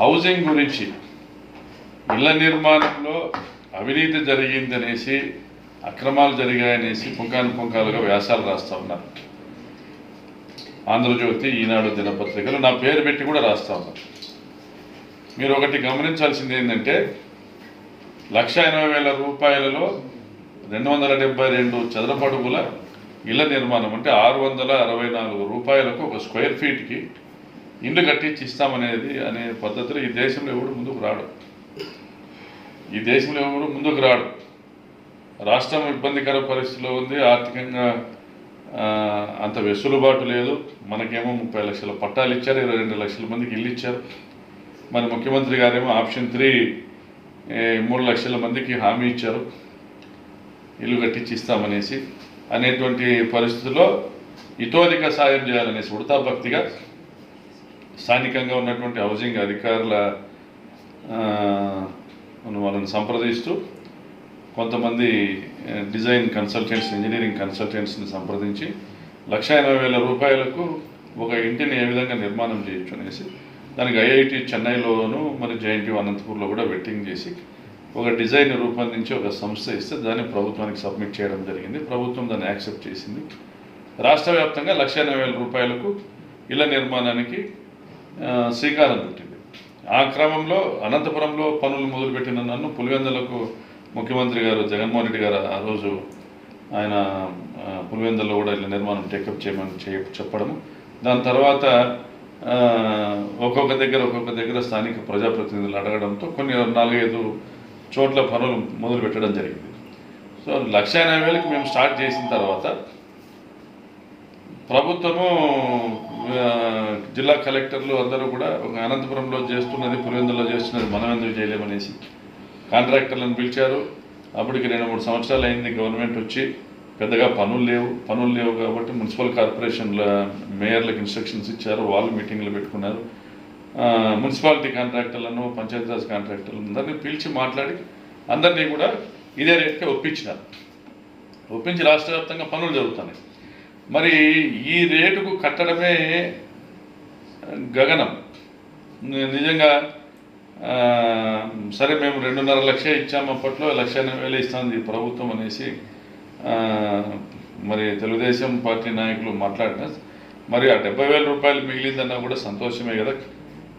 Housing గురించి ఇళ్ళ నిర్మాణంలో అవినీతి జరిగిందనేసి అక్రమాలు జరిగాయనేసి పుంకాను పుంకాలుగా వ్యాసాలు రాస్తూ ఉన్నారు. ఆంధ్రజ్యోతి ఈనాడు దినపత్రికలు నా పేరు పెట్టి కూడా రాస్తూ ఉన్నారు. మీరు ఒకటి గమనించాల్సింది ఏంటంటే లక్ష ఎనభై వేల రూపాయలలో రెండు వందల డెబ్బై రెండు చదరపడుగుల ఇళ్ళ నిర్మాణం అంటే ఆరు వందల అరవై నాలుగు రూపాయలకు ఒక స్క్వేర్ ఫీట్కి ఇల్లు కట్టించి ఇస్తామనేది అనే పద్ధతిలో ఈ దేశంలో ఎవడు ముందుకు రాడు. ఈ దేశంలో ఎవడు ముందుకు రాడు. రాష్ట్రం ఇబ్బందికర పరిస్థితిలో ఉంది ఆర్థికంగా అంత వెసులుబాటు లేదు. మనకేమో ముప్పై లక్షల పట్టాలు ఇచ్చారు ఇరవై రెండు లక్షల మందికి ఇల్లు ఇచ్చారు. మరి ముఖ్యమంత్రి గారేమో ఆప్షన్ త్రీ మూడు లక్షల మందికి హామీ ఇచ్చారు. ఇల్లు కట్టించి ఇస్తామనేసి అనేటువంటి పరిస్థితుల్లో ఇతోధిక సాయం చేయాలనేసి ఉడతా భక్తిగా స్థానికంగా ఉన్నటువంటి హౌసింగ్ అధికారుల వాళ్ళని సంప్రదిస్తూ కొంతమంది డిజైన్ కన్సల్టెంట్స్ ఇంజనీరింగ్ కన్సల్టెంట్స్ని సంప్రదించి లక్ష ఎనభై వేల రూపాయలకు ఒక ఇంటిని ఏ విధంగా నిర్మాణం చేయొచ్చు అనేసి దానికి ఐఐటి చెన్నైలోను మరి జేఎన్టీ అనంతపూర్లో కూడా వెట్టింగ్ చేసి ఒక డిజైన్ రూపొందించి ఒక సంస్థ ఇస్తే దాన్ని ప్రభుత్వానికి సబ్మిట్ చేయడం జరిగింది. ప్రభుత్వం దాన్ని యాక్సెప్ట్ చేసింది. రాష్ట్ర వ్యాప్తంగా లక్ష ఎనభై వేల రూపాయలకు ఇళ్ళ నిర్మాణానికి శ్రీకారం చుట్టింది. ఆ క్రమంలో అనంతపురంలో పనులు మొదలుపెట్టిన నన్ను పులివెందులకు ముఖ్యమంత్రి గారు జగన్మోహన్ రెడ్డి గారు ఆ రోజు ఆయన ఆ, పులివెందుల్లో కూడా ఇళ్ళ నిర్మాణం టేకప్ చేయమని చే చెప్పడము. దాని తర్వాత ఒక్కొక్క దగ్గర ఒక్కొక్క దగ్గర స్థానిక ప్రజాప్రతినిధులు అడగడంతో కొన్ని నాలుగైదు చోట్ల పనులు మొదలు పెట్టడం జరిగింది. సో లక్ష ఎనభై వేలకు మేము స్టార్ట్ చేసిన తర్వాత ప్రభుత్వము జిల్లా కలెక్టర్లు అందరూ కూడా ఒక అనంతపురంలో చేస్తున్నది పులివెందులో చేస్తున్నది మనం ఎందుకు చేయలేమనేసి కాంట్రాక్టర్లను పిలిచారు. అప్పటికి రెండు మూడు సంవత్సరాలు అయింది గవర్నమెంట్ వచ్చి పెద్దగా పనులు లేవు. పనులు లేవు కాబట్టి మున్సిపల్ కార్పొరేషన్ల మేయర్లకు ఇన్స్ట్రక్షన్స్ ఇచ్చారు వాళ్ళు మీటింగ్లు పెట్టుకున్నారు. మున్సిపాలిటీ కాంట్రాక్టర్లను పంచాయతీరాజ్ కాంట్రాక్టర్లను అందరినీ పిలిచి మాట్లాడి అందరినీ కూడా ఇదే రేట్కే ఒప్పించినారు. ఒప్పించి రాష్ట్ర వ్యాప్తంగా పనులు జరుగుతున్నాయి. మరి ఈ రేటుకు కట్టడమే గగనం. నిజంగా సరే మేము రెండున్నర లక్ష ఇచ్చాము అప్పట్లో లక్ష ఎనభై వేలు ఇస్తుంది ప్రభుత్వం అనేసి మరి తెలుగుదేశం పార్టీ నాయకులు మాట్లాడిన మరి ఆ డెబ్బై వేల రూపాయలు మిగిలిందన్నా కూడా సంతోషమే కదా.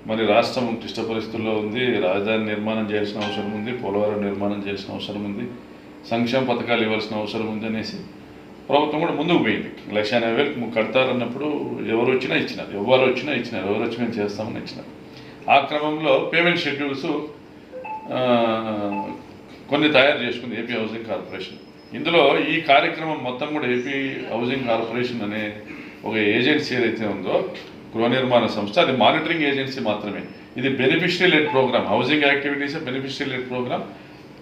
మరి రాష్ట్రం క్లిష్ట పరిస్థితుల్లో ఉంది రాజధాని నిర్మాణం చేయాల్సిన అవసరం ఉంది పోలవరం నిర్మాణం చేయాల్సిన అవసరం ఉంది సంక్షేమ పథకాలు ఇవ్వాల్సిన అవసరం ఉంది అనేసి ప్రభుత్వం కూడా ముందుకు పోయింది. లక్ష ఎనభై వేలకు కడతారన్నప్పుడు ఎవరు వచ్చినా ఇచ్చినారు. ఎవరు వచ్చినా ఇచ్చినారు. ఎవరు వచ్చి మేము చేస్తామని ఇచ్చినారు. ఆ క్రమంలో పేమెంట్ షెడ్యూల్స్ కొన్ని తయారు చేసుకుంది ఏపీ హౌసింగ్ కార్పొరేషన్. ఇందులో ఈ కార్యక్రమం మొత్తం కూడా ఏపీ హౌసింగ్ కార్పొరేషన్ అనే ఒక ఏజెన్సీ ఏదైతే ఉందో గృహ నిర్మాణ సంస్థ అది మానిటరింగ్ ఏజెన్సీ మాత్రమే. ఇది beneficiary led programme. Housing activities beneficiary led programme.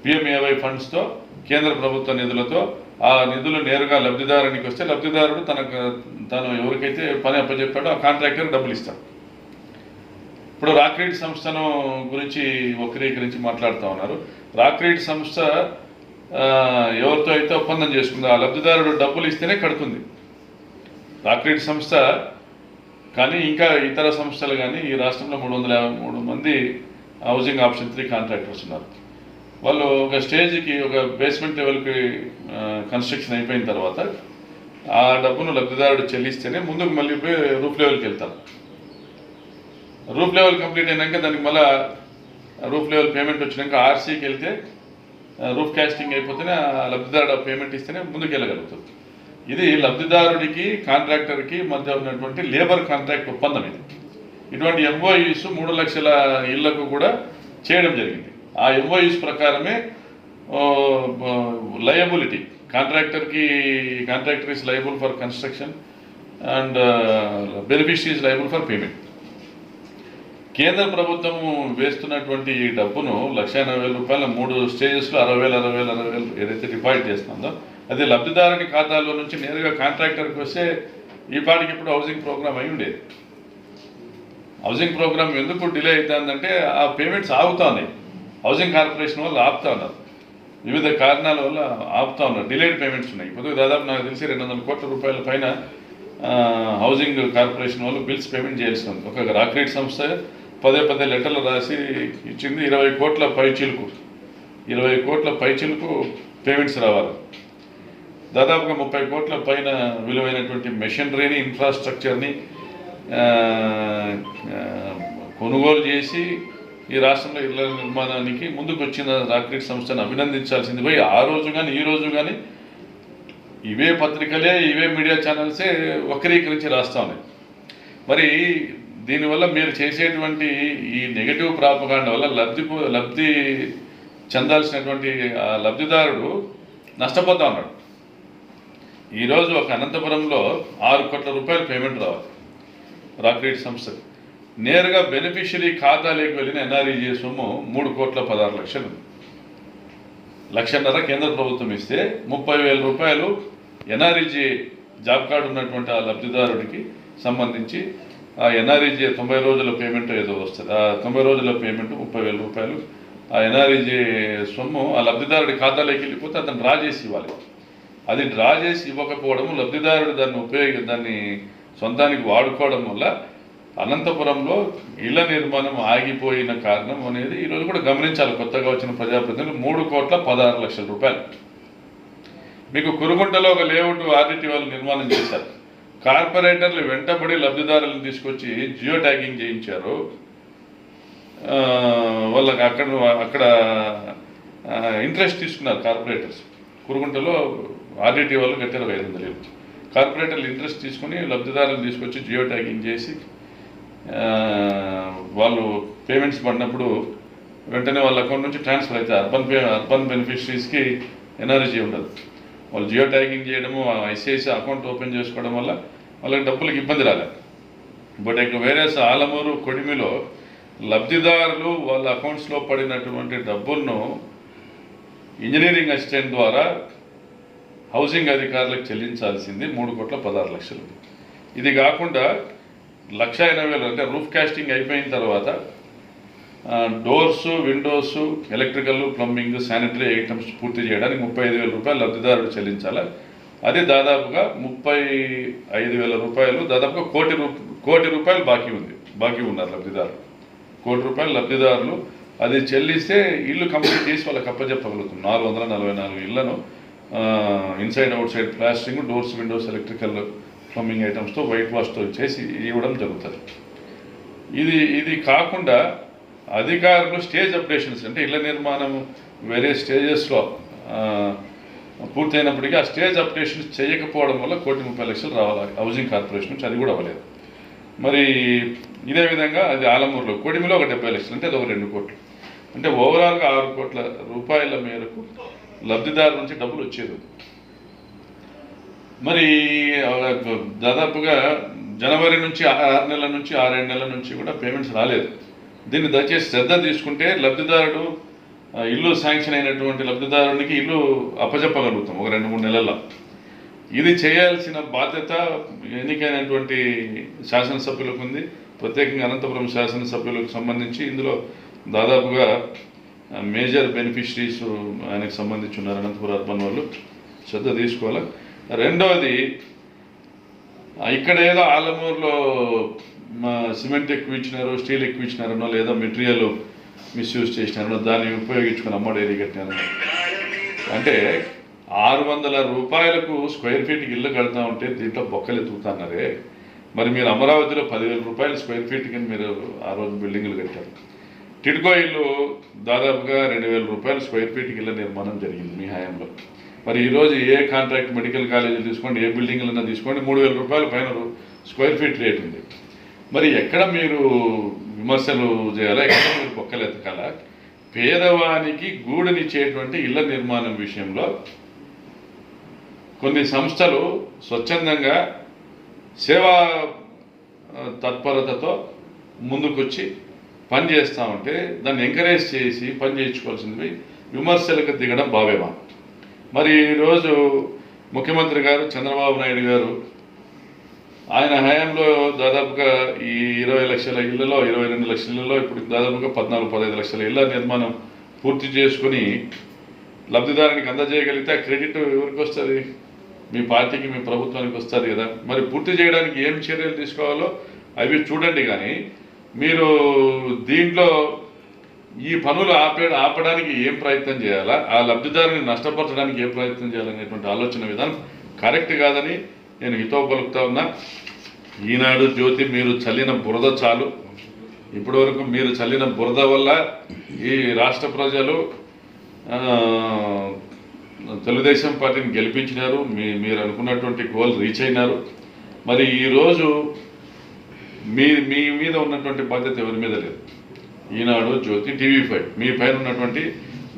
PMAY ఫండ్స్తో కేంద్ర ప్రభుత్వ నిధులతో ఆ నిధులు నేరుగా లబ్ధిదారునికి వస్తే లబ్ధిదారుడు తనకు తను ఎవరికైతే పని అప్పచెప్పాడో ఆ కాంట్రాక్టర్ డబ్బులు ఇస్తాడు. ఇప్పుడు రాక్రీడ్ సంస్థను గురించి వక్రీకరించి మాట్లాడుతూ ఉన్నారు. రాక్రీడ్ సంస్థ ఎవరితో అయితే ఒప్పందం చేసుకుందో ఆ లబ్ధిదారుడు డబ్బులు ఇస్తేనే కడుతుంది. రాక్రీడ్ సంస్థ కానీ ఇంకా ఇతర సంస్థలు కానీ ఈ రాష్ట్రంలో మూడు వందల యాభై మూడు మంది హౌసింగ్ ఆప్షన్ త్రీ కాంట్రాక్టర్స్ ఉన్నారు. వాళ్ళు ఒక స్టేజ్కి ఒక బేస్మెంట్ లెవెల్కి కన్స్ట్రక్షన్ అయిపోయిన తర్వాత ఆ డబ్బును లబ్ధిదారుడు చెల్లిస్తేనే ముందుకు మళ్ళీ పోయి రూఫ్ లెవెల్కి వెళ్తారు. రూఫ్ లెవెల్ కంప్లీట్ అయినాక దానికి మళ్ళీ రూఫ్ లెవెల్ పేమెంట్ వచ్చినాక ఆర్సీకి వెళ్తే రూఫ్ క్యాస్టింగ్ అయిపోతేనే ఆ లబ్ధిదారుడు పేమెంట్ ఇస్తేనే ముందుకు వెళ్ళగలుగుతుంది ఇది లబ్ధిదారుడికి కాంట్రాక్టర్కి మధ్య ఉన్నటువంటి లేబర్ కాంట్రాక్ట్ ఒప్పందం ఇది. ఇటువంటి ఎంఓఈస్ మూడు లక్షల ఇళ్ళకు కూడా చేయడం జరిగింది. ఆ ఎంఓయూస్ ప్రకారమే liability కాంట్రాక్టర్కి contractor is liable for construction and beneficiary is liable for payment కేంద్ర ప్రభుత్వం వేస్తున్నటువంటి ఈ డబ్బును లక్ష ఎనభై వేల రూపాయల మూడు స్టేజెస్లో అరవై వేలు అరవై వేలు అరవై వేలు ఏదైతే డిపాజిట్ చేస్తుందో అది లబ్ధిదారుని ఖాతాలో నుంచి నేరుగా కాంట్రాక్టర్కి వస్తే ఈ పాటికి ఇప్పుడు హౌసింగ్ ప్రోగ్రామ్ అయి ఉండేది. హౌసింగ్ ప్రోగ్రామ్ ఎందుకు డిలే అవుతుందంటే ఆ పేమెంట్స్ ఆగుతా ఉన్నాయి హౌసింగ్ కార్పొరేషన్ వాళ్ళు ఆపుతా ఉన్నారు. వివిధ కారణాల వల్ల ఆపుతా ఉన్నారు. డిలేడ్ పేమెంట్స్ ఉన్నాయి. ఇప్పుడు దాదాపు నాకు తెలిసి రెండు వందల కోట్ల రూపాయల పైన హౌసింగ్ కార్పొరేషన్ వాళ్ళు బిల్స్ పేమెంట్ చేయాల్సి ఉంది ఒక రాక్రేట్ సంస్థ పదే పదే లెటర్లు రాసి ఇచ్చింది ఇరవై కోట్ల పైచిలుకు. ఇరవై కోట్ల పైచిలుకు పేమెంట్స్ రావాలి. దాదాపుగా ముప్పై కోట్ల పైన విలువైనటువంటి మెషినరీని ఇన్ఫ్రాస్ట్రక్చర్ని కొనుగోలు చేసి ఈ రాష్ట్రంలో ఇళ్ళ నిర్మాణానికి ముందుకు వచ్చిన రాక్రీట్ సంస్థను అభినందించాల్సింది. పోయి ఆ రోజు కానీ ఈ రోజు కానీ ఇవే పత్రికలే ఇవే మీడియా ఛానల్సే వక్రీకరించి రాస్తా ఉన్నాయి. మరి దీనివల్ల మీరు చేసేటువంటి ఈ నెగటివ్ ప్రాపకాండ వల్ల లబ్ధి లబ్ధి చెందాల్సినటువంటి ఆ లబ్ధిదారుడు నష్టపోతా ఉన్నాడు. ఈరోజు ఒక అనంతపురంలో ఆరు కోట్ల రూపాయలు పేమెంట్ రావాలి రాక్రీట్ సంస్థకి. నేరుగా బెనిఫిషరీ ఖాతాలోకి వెళ్ళిన ఎన్ఆర్ఈజీ సొమ్ము మూడు కోట్ల పదహారు లక్షలు. లక్షన్నర కేంద్ర ప్రభుత్వం ఇస్తే ముప్పై వేల రూపాయలు ఎన్ఆర్ఈజీ జాబ్ కార్డు ఉన్నటువంటి ఆ లబ్ధిదారుడికి సంబంధించి ఆ ఎన్ఆర్ఈజీ తొంభై రోజుల పేమెంట్ ఏదో వస్తుంది. ఆ తొంభై రోజుల పేమెంట్ ముప్పై వేల రూపాయలు ఆ ఎన్ఆర్ఈజీ సొమ్ము ఆ లబ్ధిదారుడి ఖాతాలోకి వెళ్ళిపోతే అతను డ్రా చేసి ఇవ్వాలి. అది డ్రా చేసి ఇవ్వకపోవడం లబ్ధిదారుడు దాన్ని ఉపయోగ దాన్ని సొంతానికి వాడుకోవడం వల్ల అనంతపురంలో ఇళ్ళ నిర్మాణం ఆగిపోయిన కారణం అనేది ఈరోజు కూడా గమనించాలి. కొత్తగా వచ్చిన ప్రజాప్రతినిధులు మూడు కోట్ల పదహారు లక్షల రూపాయలు. మీకు కురుగుంటలో ఒక లేఅవుట్ ఆర్డిటి వాళ్ళు నిర్మాణం చేశారు. కార్పొరేటర్లు వెంటబడి లబ్ధిదారులను తీసుకొచ్చి జియో ట్యాగింగ్ చేయించారు. వాళ్ళకి అక్కడ అక్కడ ఇంట్రెస్ట్ తీసుకున్నారు కార్పొరేటర్స్. కురుగుంటలో ఆర్డిటి వాళ్ళు కట్టారు ఐదు వందలు కార్పొరేటర్లు ఇంట్రెస్ట్ తీసుకుని లబ్ధిదారులను తీసుకొచ్చి జియో ట్యాగింగ్ చేసి వాళ్ళు పేమెంట్స్ పడినప్పుడు వెంటనే వాళ్ళ అకౌంట్ నుంచి ట్రాన్స్ఫర్ అవుతాయి అర్బన్ పే అర్బన్ బెనిఫిషరీస్కి ఎనర్జీ ఉండదు వాళ్ళు జియో ట్యాగింగ్ చేయడము ఐసిఐసి అకౌంట్ ఓపెన్ చేసుకోవడం వల్ల వాళ్ళకి డబ్బులకు ఇబ్బంది రాలేదు బట్ ఇక వేరే ఆలమూరు కొడిమిలో లబ్ధిదారులు వాళ్ళ అకౌంట్స్లో పడినటువంటి డబ్బులను ఇంజనీరింగ్ అసిస్టెంట్ ద్వారా హౌసింగ్ అధికారులకు చెల్లించాల్సింది మూడు కోట్ల పదహారు లక్షలు. ఇది కాకుండా లక్ష ఎనభై వేలు అంటే రూఫ్ క్యాస్టింగ్ అయిపోయిన తర్వాత doors windows electrical plumbing sanitary items పూర్తి చేయడానికి ముప్పై ఐదు వేల రూపాయలు లబ్ధిదారుడు చెల్లించాలి. అది దాదాపుగా ముప్పై ఐదు వేల రూపాయలు దాదాపుగా కోటి రూ కోటి రూపాయలు బాకీ ఉంది బాకీ ఉన్నారు లబ్ధిదారులు. కోటి రూపాయలు లబ్ధిదారులు అది చెల్లిస్తే ఇల్లు కంప్లీట్ చేసి వాళ్ళకి అప్పచెప్పగలుగుతుంది నాలుగు వందల నలభై నాలుగు ఇళ్ళను inside outside plastering doors windows electrical plumbing ఐటమ్స్తో white వాష్తో చేసి ఇవ్వడం జరుగుతుంది. ఇది ఇది కాకుండా అధికారులు స్టేజ్ అప్డేషన్స్ అంటే ఇళ్ళ నిర్మాణం వేరే స్టేజెస్లో పూర్తయినప్పటికీ ఆ స్టేజ్ అప్డేషన్స్ చేయకపోవడం వల్ల కోటి ముప్పై లక్షలు రావాలి. హౌసింగ్ కార్పొరేషన్ నుంచి అది కూడా అవ్వలేదు. మరి ఇదే విధంగా అది ఆలమూరులో కొడిమిలో ఒక డెబ్బై లక్షలు అంటే అది ఒక రెండు కోట్లు. అంటే ఓవరాల్గా ఆరు కోట్ల రూపాయల మేరకు లబ్ధిదారు నుంచి డబ్బులు వచ్చేది. మరి దాదాపుగా జనవరి నుంచి ఆరు నెలల నుంచి ఆరేడు నెలల నుంచి కూడా పేమెంట్స్ రాలేదు. దీన్ని దయచేసి శ్రద్ధ తీసుకుంటే లబ్ధిదారుడు ఇల్లు శాంక్షన్ అయినటువంటి లబ్ధిదారునికి ఇల్లు అప్పచెప్పగలుగుతాం ఒక రెండు మూడు నెలల్లో. ఇది చేయాల్సిన బాధ్యత ఎన్నికైనటువంటి శాసనసభ్యులకు ఉంది. ప్రత్యేకంగా అనంతపురం శాసనసభ్యులకు సంబంధించి ఇందులో దాదాపుగా మేజర్ బెనిఫిషరీస్ ఆయనకు సంబంధించి ఉన్నారు అనంతపురం అర్బన్ వాళ్ళు. శ్రద్ధ తీసుకోవాలి? రెండవది ఇక్కడ ఏదో ఆలమూరులో మా సిమెంట్ ఎక్కువ ఇచ్చినారు స్టీల్ ఎక్కువ ఇచ్చినారనో లేదా మెటీరియల్ మిస్యూజ్ చేసినారనో దాన్ని ఉపయోగించుకుని అమ్మ డైరీ అంటే ఆరు వందల రూపాయలకు స్క్వేర్ ఫీట్కి ఇల్లు కడతా ఉంటే దీంట్లో బొక్కలు ఎత్తుకుతున్నారే మరి మీరు అమరావతిలో పదివేల రూపాయలు స్క్వేర్ ఫీట్కి మీరు ఆ రోజు బిల్డింగ్లు కట్టారు. టిడ్కో ఇల్లు దాదాపుగా రెండు వేల రూపాయలు స్క్వేర్ ఫీట్కి ఇళ్ళ నిర్మాణం జరిగింది మీ హయాంలో. మరి ఈరోజు ఏ కాంట్రాక్ట్ మెడికల్ కాలేజీలు తీసుకోండి ఏ బిల్డింగ్లన్నా తీసుకోండి మూడు వేల రూపాయల పైన స్క్వేర్ ఫీట్ రేట్ ఉంది. మరి ఎక్కడ మీరు విమర్శలు చేయాలా? ఎక్కడ మీరు బొక్కలు పేదవానికి గూడనిచ్చేటువంటి ఇళ్ళ నిర్మాణం విషయంలో కొన్ని సంస్థలు స్వచ్ఛందంగా సేవా తత్పరతతో ముందుకొచ్చి పని చేస్తూ ఉంటే దాన్ని ఎంకరేజ్ చేసి పని చేయించుకోవాల్సింది విమర్శలకు దిగడం భావ్యమా? మరి ఈరోజు ముఖ్యమంత్రి గారు చంద్రబాబు నాయుడు గారు ఆయన హయాంలో దాదాపుగా ఈ ఇరవై లక్షల ఇళ్ళలో ఇరవై రెండు లక్షల ఇళ్ళలో ఇప్పుడు దాదాపుగా పద్నాలుగు పదహైదు లక్షల ఇళ్ళ నిర్మాణం పూర్తి చేసుకుని లబ్ధిదారునికి అందజేయగలిగితే ఆ క్రెడిట్ ఎవరికి వస్తుంది? మీ పార్టీకి మీ ప్రభుత్వానికి వస్తుంది కదా. మరి పూర్తి చేయడానికి ఏం చర్యలు తీసుకోవాలో అవి చూడండి కానీ మీరు దీంట్లో ఈ పనులు ఆపే ఆపడానికి ఏం ప్రయత్నం చేయాలా? ఆ లబ్ధిదారుని నష్టపరచడానికి ఏ ప్రయత్నం చేయాలనేటువంటి ఆలోచన విధానం కరెక్ట్ కాదని నేను హితవు పలుకుతా ఉన్నా. ఈనాడు జ్యోతి మీరు చల్లిన బురద చాలు. ఇప్పటివరకు మీరు చల్లిన బురద వల్ల ఈ రాష్ట్ర ప్రజలు తెలుగుదేశం పార్టీని గెలిపించినారు. మీ మీరు అనుకున్నటువంటి గోల్ రీచ్ అయినారు. మరి ఈరోజు మీ మీ మీద ఉన్నటువంటి బాధ్యత ఎవరి మీద లేదు. ఈనాడు జ్యోతి టీవీ ఫైవ్. మీ పైన ఉన్నటువంటి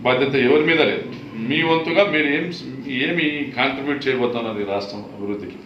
బాధ్యత ఎవరి మీద లేదు మీ వంతుగా మీరు ఏం ఏమి కాంట్రిబ్యూట్ చేయబోతున్నది రాష్ట్రం అభివృద్ధికి?